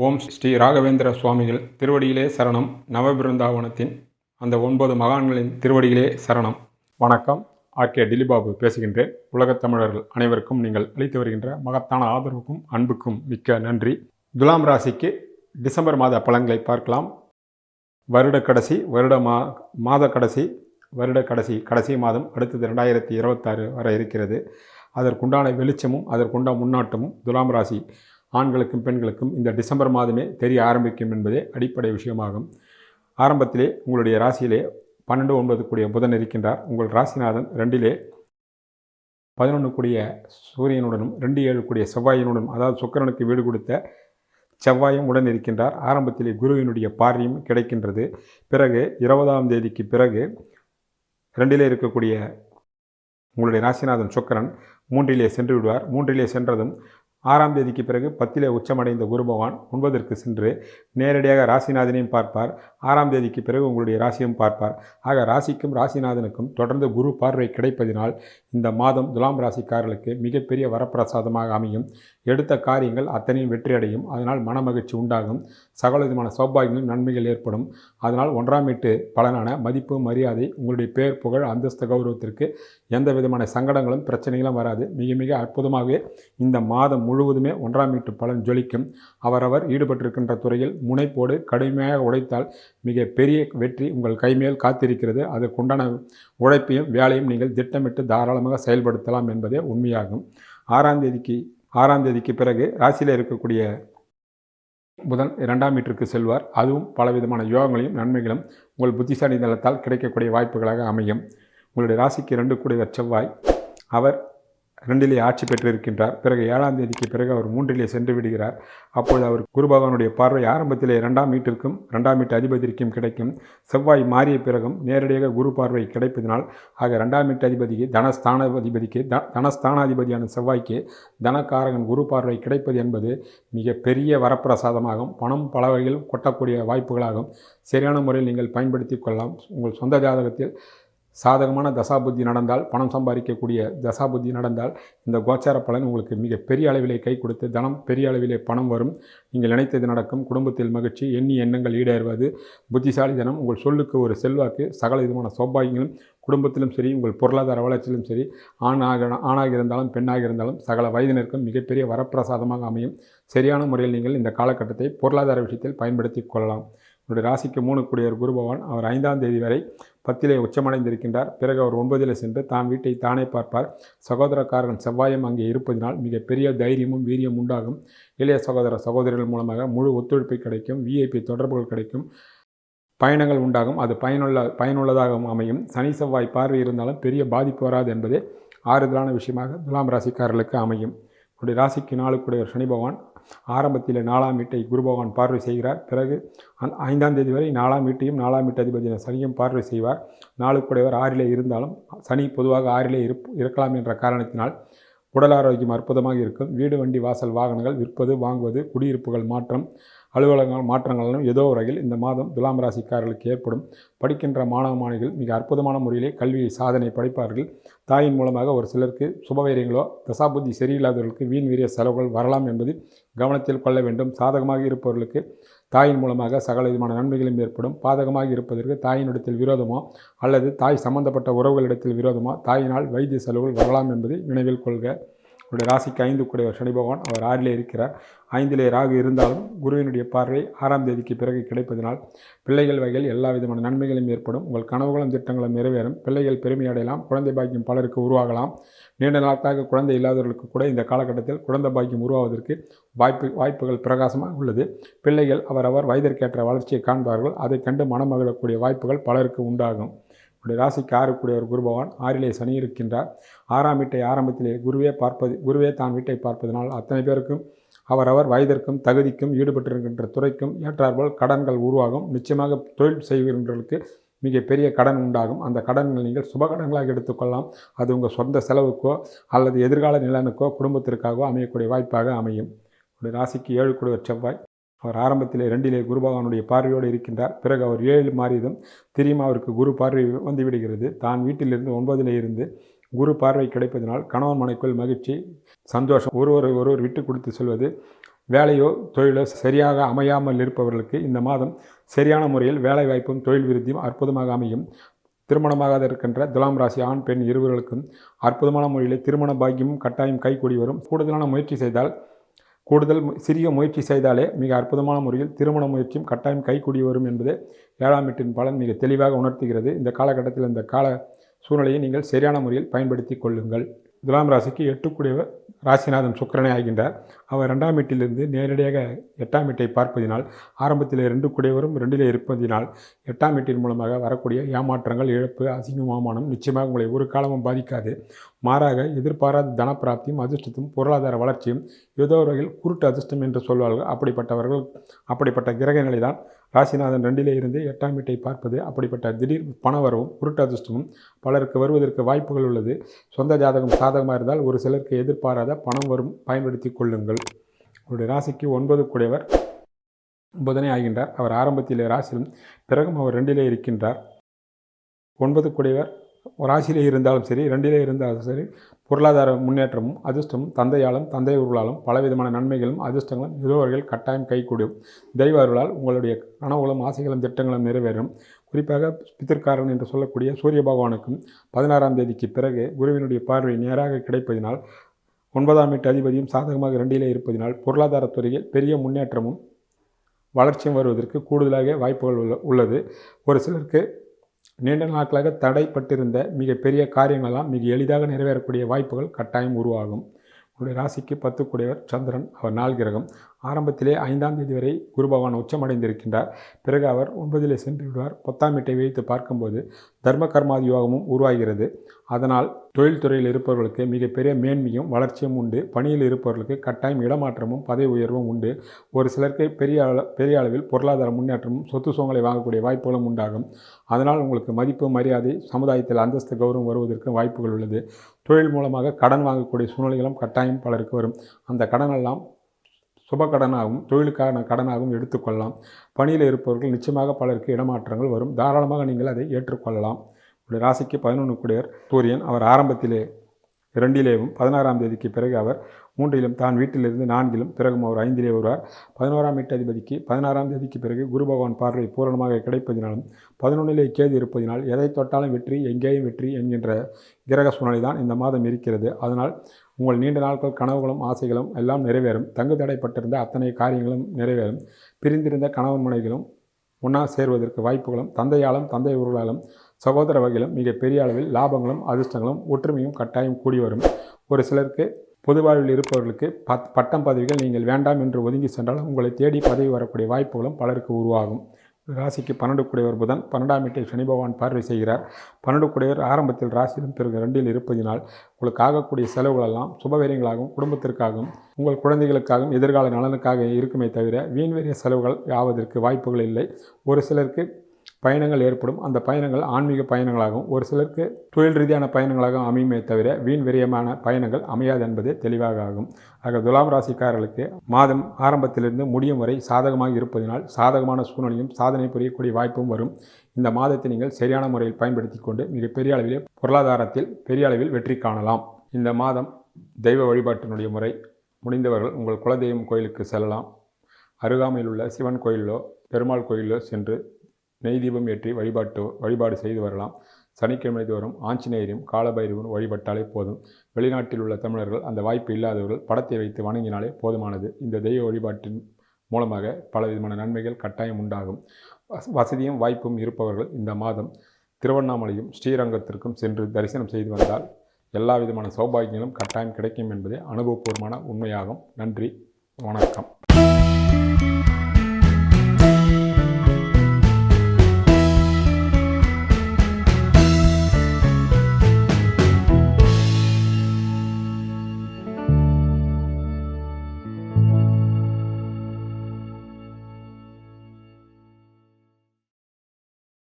ஓம் ஸ்ரீ ராகவேந்திர சுவாமிகள் திருவடியிலே சரணம். நவபிருந்தாவனத்தின் அந்த ஒன்பது மகான்களின் திருவடியிலே சரணம். வணக்கம். ஆர்கே டிலிபாபு பேசுகின்றேன். உலகத் தமிழர்கள் அனைவருக்கும் நீங்கள் அளித்து வருகின்ற மகத்தான ஆதரவுக்கும் அன்புக்கும் மிக்க நன்றி. துலாம் ராசிக்கு டிசம்பர் மாத பலன்களை பார்க்கலாம். வருட கடைசி வருட மா மாத கடைசி வருட கடைசி கடைசி மாதம் அடுத்தது ரெண்டாயிரத்தி இருபத்தாறு வர இருக்கிறது. அதற்குண்டான வெளிச்சமும் அதற்குண்டான முன்னாட்டமும் துலாம் ராசி ஆண்களுக்கும் பெண்களுக்கும் இந்த டிசம்பர் மாதமே தெரிய ஆரம்பிக்கும் என்பதே அடிப்படை விஷயமாகும். ஆரம்பத்திலே உங்களுடைய ராசியிலே பன்னெண்டு ஒன்பது கூடிய புதன் இருக்கின்றார். உங்கள் ராசிநாதன் ரெண்டிலே பதினொன்று கூடிய சூரியனுடனும் ரெண்டு ஏழு கூடிய செவ்வாயினுடனும் அதாவது சுக்கரனுக்கு வீடு கொடுத்த செவ்வாயும் உடன் இருக்கின்றார். ஆரம்பத்திலே குருவினுடைய பார்வையும் கிடைக்கின்றது. பிறகு இருபதாம் தேதிக்கு பிறகு ரெண்டிலே இருக்கக்கூடிய உங்களுடைய ராசிநாதன் சுக்கரன் மூன்றிலே சென்று விடுவார். மூன்றிலே சென்றதும் ஆறாம் தேதிக்கு பிறகு பத்திலே உச்சமடைந்த குரு பகவான் ஒன்பதற்கு சென்று நேரடியாக ராசிநாதனையும் பார்ப்பார். ஆறாம் தேதிக்கு பிறகு உங்களுடைய ராசியும் பார்ப்பார். ஆக ராசிக்கும் ராசிநாதனுக்கும் தொடர்ந்து குரு பார்வை கிடைப்பதினால் இந்த மாதம் துலாம் ராசிக்காரர்களுக்கு மிகப்பெரிய வரப்பிரசாதமாக அமையும். எடுத்த காரியங்கள் அத்தனையும் வெற்றியடையும். அதனால் மனமகிழ்ச்சி உண்டாகும். சகல விதமான சௌபாகியங்களும் நன்மைகள் ஏற்படும். அதனால் ஒன்றாம் எட்டு பலனான மதிப்பு மரியாதை உங்களுடைய பேர் புகழ் அந்தஸ்து கௌரவத்திற்கு எந்த விதமான சங்கடங்களும் பிரச்சனைகளும் வராது. மிக மிக அற்புதமாகவே இந்த மாதம் முழுவதுமே ஒன்றாம் வீட்டு பலன் ஜொலிக்கும். அவரவர் ஈடுபட்டிருக்கின்ற துறையில் முனைப்போடு கடுமையாக உழைத்தால் மிக பெரிய வெற்றி உங்கள் கைமேல் காத்திருக்கிறது. அதற்குண்டான உழைப்பையும் வேலையும் நீங்கள் திட்டமிட்டு தாராளமாக செயல்படுத்தலாம் என்பதே உண்மையாகும். ஆறாம் தேதிக்கு ஆறாம் தேதிக்கு பிறகு ராசியில் இருக்கக்கூடிய புதன் இரண்டாம் வீட்டிற்கு செல்வார். அதுவும் பலவிதமான யோகங்களையும் நன்மைகளும் உங்கள் புத்திசாலி தளத்தால் கிடைக்கக்கூடிய வாய்ப்புகளாக அமையும். உங்களுடைய ராசிக்கு ரெண்டு கூடிய செவ்வாய். அவர் ரெண்டிலே ஆட்சி பெற்றிருக்கின்றார். பிறகு ஏழாம் தேதிக்கு பிறகு அவர் மூன்றிலே சென்று விடுகிறார். அப்போது அவர் குருபகவானுடைய பார்வை ஆரம்பத்திலே இரண்டாம் வீட்டிற்கும் ரெண்டாம் வீட்டு அதிபதிக்கும் கிடைக்கும். செவ்வாய் மாறிய பிறகும் நேரடியாக குரு பார்வை கிடைப்பதனால் ஆக ரெண்டாம் வீட்டு அதிபதிக்கு தனஸ்தானாதிபதிக்கு த தனஸ்தானாதிபதியான செவ்வாய்க்கு தனக்காரகன் குரு பார்வை கிடைப்பது என்பது மிக பெரிய வரப்பிரசாதமாகும். பணம் பல வகையில் கொட்டக்கூடிய வாய்ப்புகளாகும். சரியான முறையில் நீங்கள் பயன்படுத்தி கொள்ளலாம். உங்கள் சொந்த ஜாதகத்தில் சாதகமான தசாபுத்தி நடந்தால் பணம் சம்பாதிக்கக்கூடிய தசாபுத்தி நடந்தால் இந்த கோச்சார பலன் உங்களுக்கு மிக பெரிய அளவிலே கை கொடுத்து தனம் பெரிய அளவிலே பணம் வரும். நீங்கள் நினைத்தது நடக்கும். குடும்பத்தில் மகிழ்ச்சி எண்ணி எண்ணங்கள் ஈடேறுவது. புத்திசாலி தனம் உங்கள் சொல்லுக்கு ஒரு செல்வாக்கு. சகல விதமான சௌபாகியங்களும் குடும்பத்திலும் சரி உங்கள் பொருளாதார வளர்ச்சியிலும் சரி ஆணாக ஆணாக இருந்தாலும் பெண்ணாக இருந்தாலும் சகல வயதினருக்கும் மிகப்பெரிய வரப்பிரசாதமாக அமையும். சரியான முறையில் நீங்கள் இந்த காலகட்டத்தை பொருளாதார விஷயத்தில் பயன்படுத்தி கொள்ளலாம். உங்களுடைய ராசிக்கு மூணு கூடியவர் குரு பகவான் அவர் ஐந்தாம் தேதி வரை பத்திலே உச்சமடைந்திருக்கின்றார். பிறகு அவர் ஒன்பதில் சென்று தான் வீட்டை தானே பார்ப்பார். சகோதரக்காரன் செவ்வாயம் அங்கே இருப்பதினால் மிகப்பெரிய தைரியமும் வீரியம் உண்டாகும். இளைய சகோதர சகோதரிகள் மூலமாக முழு ஒத்துழைப்பு கிடைக்கும். விஐபி தொடர்புகள் கிடைக்கும். பயணங்கள் உண்டாகும். அது பயனுள்ள பயனுள்ளதாகவும் அமையும். சனி செவ்வாய் பார்வை இருந்தாலும் பெரிய பாதிப்பு வராது என்பதே ஆறுதலான விஷயமாக துலாம் ராசிக்காரர்களுக்கு அமையும். உடைய ராசிக்கு நாளுக்குடைய சனி பகவான் ஆரம்பத்தில் நாலாம் வீட்டை குரு பகவான் பார்வை செய்கிறார். பிறகு அந் ஐந்தாம் தேதி வரை நாலாம் வீட்டையும் நாலாம் வீட்டு அதிபதியான சனியும் பார்வை செய்வார். நாளுக்குடையவர் ஆறிலே இருந்தாலும் சனி பொதுவாக ஆறிலே இருப் இருக்கலாம் என்ற காரணத்தினால் உடல் ஆரோக்கியம் அற்புதமாக இருக்கும். வீடு வண்டி வாசல் வாகனங்கள் விற்பது வாங்குவது குடியிருப்புகள் மாற்றம் அலுவலகங்கள் மாற்றங்களும் ஏதோ வகையில் இந்த மாதம் துலாம் ராசிக்காரர்களுக்கு ஏற்படும். படிக்கின்ற மாணவ மாணவிகள் மிக அற்புதமான முறையிலே கல்வியை சாதனை படிப்பார்கள். தாயின் மூலமாக ஒரு சிலருக்கு சுபவைரியங்களோ தசாபுத்தி சரியில்லாதவர்களுக்கு வீண் வீரிய செலவுகள் வரலாம் என்பது கவனத்தில் கொள்ள வேண்டும். சாதகமாக இருப்பவர்களுக்கு தாயின் மூலமாக சகல விதமான நன்மைகளும் ஏற்படும். பாதகமாக இருப்பதற்கு தாயினிடத்தில் விரோதமோ அல்லது தாய் சம்பந்தப்பட்ட உறவுகளிடத்தில் விரோதமோ தாயினால் வைத்திய செலவுகள் வரலாம் என்பதை நினைவில் கொள்க. உங்களுடைய ராசிக்கு ஐந்து கூடிய சனி பகவான் அவர் ஆறிலே இருக்கிறார். ஐந்திலே ராகு இருந்தாலும் குருவினுடைய பார்வை ஆறாம் தேதிக்கு பிறகு கிடைப்பதனால் பிள்ளைகள் வகையில் எல்லா விதமான நன்மைகளும் ஏற்படும். உங்கள் கனவுகளும் திட்டங்களும் நிறைவேறும். பிள்ளைகள் பெருமை அடையலாம். குழந்தை பாக்கியம் பலருக்கு உருவாகலாம். நீண்ட நாட்களாக குழந்தை இல்லாதவர்களுக்கு கூட இந்த காலகட்டத்தில் குழந்தை பாக்கியம் உருவாவதற்கு வாய்ப்பு வாய்ப்புகள் பிரகாசமாக உள்ளது. பிள்ளைகள் அவரவர் வயதிற்கேற்ற வளர்ச்சியை காண்பார்கள். அதை கண்டு மனமகிழக்கூடிய வாய்ப்புகள் பலருக்கு உண்டாகும். உடைய ராசிக்கு ஆறுக்குடையவர் குரு பகவான் ஆறிலே சனி இருக்கின்றார். ஆறாம் வீட்டை ஆரம்பத்திலே குருவே பார்ப்பது குருவே தான் வீட்டை பார்ப்பதனால் அத்தனை பேருக்கும் அவரவர் வயதிற்கும் தகுதிக்கும் ஈடுபட்டிருக்கின்ற துறைக்கும் ஏற்றாற்போல் கடன்கள் உருவாகும். நிச்சயமாக தொழில் செய்கின்றவர்களுக்கு மிகப்பெரிய கடன் உண்டாகும். அந்த கடன்கள் நீங்கள் சுப கடன்களாக எடுத்துக்கொள்ளலாம். அது உங்கள் சொந்த செலவுக்கோ அல்லது எதிர்கால நிலனுக்கோ குடும்பத்திற்காகவோ அமையக்கூடிய வாய்ப்பாக அமையும். ஒரு ராசிக்கு ஏழு குடுவர் செவ்வாய் அவர் ஆரம்பத்திலே ரெண்டிலே குரு பகவானுடைய பார்வையோடு இருக்கின்றார். பிறகு அவர் ஏழு மாறியதும் திரும்ப அவருக்கு குரு பார்வை வந்துவிடுகிறது தான் வீட்டிலிருந்து ஒன்பதிலே இருந்து குரு பார்வை கிடைப்பதனால் கணவன் மனைக்குள் மகிழ்ச்சி சந்தோஷம் ஒருவரை ஒருவர் விட்டு கொடுத்து செல்வது வேலையோ தொழிலோ சரியாக அமையாமல் இருப்பவர்களுக்கு இந்த மாதம் சரியான முறையில் வேலை வாய்ப்பும் தொழில் விருத்தியும் அற்புதமாக அமையும். திருமணமாகாத இருக்கின்ற துலாம் ராசி ஆண் பெண் இருவர்களுக்கும் அற்புதமான முறையில் திருமண பாக்கியமும் கட்டாயம் கைகூடி வரும். கூடுதலான முயற்சி செய்தால் கூடுதல் சிறிய முயற்சி செய்தாலே மிக அற்புதமான முறையில் திருமண முயற்சியும் கட்டாயம் கைகூடி வரும் என்பது ஏழாம் எட்டின் பலன் மிக தெளிவாக உணர்த்துகிறது. இந்த காலகட்டத்தில் இந்த கால சூழ்நிலையை நீங்கள் சரியான முறையில் பயன்படுத்தி கொள்ளுங்கள். துலாம் ராசிக்கு எட்டுக்குடியவர் ராசிநாதன் சுக்கரனே ஆகின்றார். அவர் ரெண்டாம் வீட்டிலிருந்து நேரடியாக எட்டாம் வீட்டை பார்ப்பதினால் ஆரம்பத்தில் ரெண்டு குடையவரும் ரெண்டிலே இருப்பதினால் எட்டாம் வீட்டின் மூலமாக வரக்கூடிய ஏமாற்றங்கள் இழப்பு அசிங்கம் நிச்சயமாக உங்களை ஒரு காலமும் பாதிக்காது. மாறாக எதிர்பாராத தனப்பிராப்தியும் அதிர்ஷ்டத்தும் பொருளாதார வளர்ச்சியும் ஏதோ வகையில் குருட்டு அதிர்ஷ்டம் என்று சொல்வார்கள். அப்படிப்பட்டவர்கள் அப்படிப்பட்ட கிரக நிலைதான். ராசிநாதன் ரெண்டிலே இருந்து எட்டாம் வீட்டை பார்ப்பது அப்படிப்பட்ட திடீர் பணவரவும் குருட்டு அதிர்ஷ்டமும் பலருக்கு வருவதற்கு வாய்ப்புகள் உள்ளது. சொந்த ஜாதகம் சாதகமாக இருந்தால் ஒரு சிலருக்கு எதிர்பாராத பணம் வரும் பயன்படுத்தி கொள்ளுங்கள். உங்களுடைய ராசிக்கு ஒன்பது கூடியவர் புதனே ஆகின்றார். அவர் ஆரம்பத்திலே ராசியிலும் பிறகும் அவர் ரெண்டிலே இருக்கின்றார். ஒன்பது கூடியவர் ராசியிலே இருந்தாலும் சரி ரெண்டிலே இருந்தாலும் சரி பொருளாதார முன்னேற்றமும் அதிர்ஷ்டமும் தந்தையாலும் தந்தை உருளாலும் பலவிதமான நன்மைகளும் அதிர்ஷ்டங்களும் இருவர்கள் கட்டாயம் கைகூடும் தெய்வ அருளால் உங்களுடைய கனவுகளும் ஆசைகளும் திட்டங்களும் நிறைவேறும். குறிப்பாக பித்திருக்காரன் என்று சொல்லக்கூடிய சூரிய பகவானுக்கும் பதினாறாம் தேதிக்கு பிறகு குருவினுடைய பார்வை நேராக கிடைப்பதினால் ஒன்பதாம் வீட்டு அதிபதியும் சாதகமாக ரெண்டிலே இருப்பதினால் பொருளாதாரத்துறையில் பெரிய முன்னேற்றமும் வளர்ச்சியும் வருவதற்கு கூடுதலாக வாய்ப்புகள் உள்ள உள்ளது. ஒரு சிலருக்கு நீண்ட நாட்களாக தடைப்பட்டிருந்த மிகப்பெரிய காரியங்களெல்லாம் மிக எளிதாக நிறைவேறக்கூடிய வாய்ப்புகள் கட்டாயம் உருவாகும். உங்களுடைய ராசிக்கு பத்துக்குடையவர் சந்திரன் அவர் நாள் கிரகம். ஆரம்பத்திலே ஐந்தாம் தேதி வரை குரு பகவான் உச்சமடைந்திருக்கின்றார். பிறகு அவர் ஒன்பதிலே சென்று விடுவார் பத்தாம் வீட்டை வைத்து பார்க்கும்போது தர்ம கர்மாதி யோகமும் உருவாகிறது. அதனால் தொழில்துறையில் இருப்பவர்களுக்கு மிகப்பெரிய மேன்மையும் வளர்ச்சியும் உண்டு. பணியில் இருப்பவர்களுக்கு கட்டாயம் இடமாற்றமும் பதவி உயர்வும் உண்டு. ஒரு சிலருக்கு பெரிய அள பெரிய அளவில் பொருளாதார முன்னேற்றமும் சொத்து சுகங்களை வாங்கக்கூடிய வாய்ப்புகளும் உண்டாகும். அதனால் உங்களுக்கு மதிப்பு மரியாதை சமுதாயத்தில் அந்தஸ்து கௌரவம் வருவதற்கு வாய்ப்புகள் உள்ளது. தொழில் மூலமாக கடன் வாங்கக்கூடிய சூழ்நிலைகளும் கட்டாயம் பலருக்கு வரும். அந்த கடனெல்லாம் சுப கடனாகவும் தொழிலுக்கான கடனாகவும் எடுத்துக்கொள்ளலாம். பணியில் இருப்பவர்கள் நிச்சயமாக பலருக்கு இடமாற்றங்கள் வரும். தாராளமாக நீங்கள் அதை ஏற்றுக்கொள்ளலாம். உடைய ராசிக்கு பதினொன்று கூடியவர் சூரியன். அவர் ஆரம்பத்திலே இரண்டிலேயும் பதினாறாம் தேதிக்கு பிறகு அவர் மூன்றிலும் தான் வீட்டிலிருந்து நான்கிலும் பிறகும் அவர் ஐந்திலே வருவார். பதினோராம் எட்டதிபதிக்கு பதினாறாம் தேதிக்கு பிறகு குரு பகவான் பார்வை பூரணமாக கிடைப்பதினாலும் பதினொன்றிலே கேது இருப்பதினால் எதை தொட்டாலும் வெற்றி எங்கேயும் வெற்றி என்கின்ற கிரக சூழ்நிலை தான் இந்த மாதம் இருக்கிறது. அதனால் உங்கள் நீண்ட நாட்கள் கனவுகளும் ஆசைகளும் எல்லாம் நிறைவேறும். தங்கு தடைப்பட்டிருந்த அத்தனை காரியங்களும் நிறைவேறும். பிரிந்திருந்த கணவன் முனைகளும் ஒன்றா சேர்வதற்கு வாய்ப்புகளும் தந்தையாலும் தந்தை உருளாலும் சகோதர வகையிலும் மிக பெரிய அளவில் லாபங்களும் அதிர்ஷ்டங்களும் ஒற்றுமையும் கட்டாயம் கூடி வரும். ஒரு சிலருக்கு பொதுவாழ்வில் இருப்பவர்களுக்கு பத் பட்டம் பதவிகள் நீங்கள் வேண்டாம் என்று ஒதுங்கி சென்றால் உங்களை தேடி பதவி வரக்கூடிய வாய்ப்புகளும் பலருக்கு உருவாகும். ராசிக்கு பன்னெண்டு குடையவர் புதன். பன்னெண்டாம் வீட்டை சனி பகவான் பார்வை செய்கிறார். பன்னெண்டு குடையவர் ஆரம்பத்தில் ராசியிலும் பிறகு ரெண்டில் இருப்பதினால் உங்களுக்கு ஆகக்கூடிய செலவுகளெல்லாம் சுபவீரியங்களாகவும் குடும்பத்திற்காகவும் உங்கள் குழந்தைகளுக்காகவும் எதிர்கால நலனுக்காக இருக்குமே தவிர வீண்வெறிய செலவுகள் யாவதற்கு வாய்ப்புகள் இல்லை. ஒரு சிலருக்கு பயணங்கள் ஏற்படும். அந்த பயணங்கள் ஆன்மீக பயணங்களாகவும் ஒரு சிலருக்கு தொழில் ரீதியான பயணங்களாக அமையுமே தவிர வீண் விரயமான பயணங்கள் அமையாது என்பது தெளிவாக ஆகும். ஆக துலாம் ராசிக்காரர்களுக்கு மாதம் ஆரம்பத்திலிருந்து முடியும் வரை சாதகமாக இருப்பதினால் சாதகமான சூழ்நிலையும் சாதனை புரியக்கூடிய வாய்ப்பும் வரும். இந்த மாதத்தை நீங்கள் சரியான முறையில் பயன்படுத்தி கொண்டு மிகப்பெரிய அளவிலே பொருளாதாரத்தில் பெரிய அளவில் வெற்றி காணலாம். இந்த மாதம் தெய்வ வழிபாட்டினுடைய முறை முடிந்தவர்கள் உங்கள் குலதெய்வம் கோயிலுக்கு செல்லலாம். அருகாமையில் உள்ள சிவன் கோயிலோ பெருமாள் கோயிலோ சென்று நெய் தீபம் ஏற்றி வழிபாட்டு வழிபாடு செய்து வரலாம். சனிக்கிழமை தோறும் ஆஞ்சநேயரும் காலபைரவரும் வழிபட்டாலே போதும். வெளிநாட்டில் உள்ள தமிழர்கள் அந்த வாய்ப்பு இல்லாதவர்கள் படத்தை வைத்து வணங்கினாலே போதுமானது. இந்த தெய்வ வழிபாட்டின் மூலமாக பலவிதமான நன்மைகள் கட்டாயம் உண்டாகும். வசதியும் வாய்ப்பும் இருப்பவர்கள் இந்த மாதம் திருவண்ணாமலையும் ஸ்ரீரங்கத்திற்கும் சென்று தரிசனம் செய்து வந்தால் எல்லா விதமான சௌபாகியங்களும் கட்டாயம் கிடைக்கும் என்பதே அனுபவபூர்வமான உண்மையாகும். நன்றி வணக்கம்.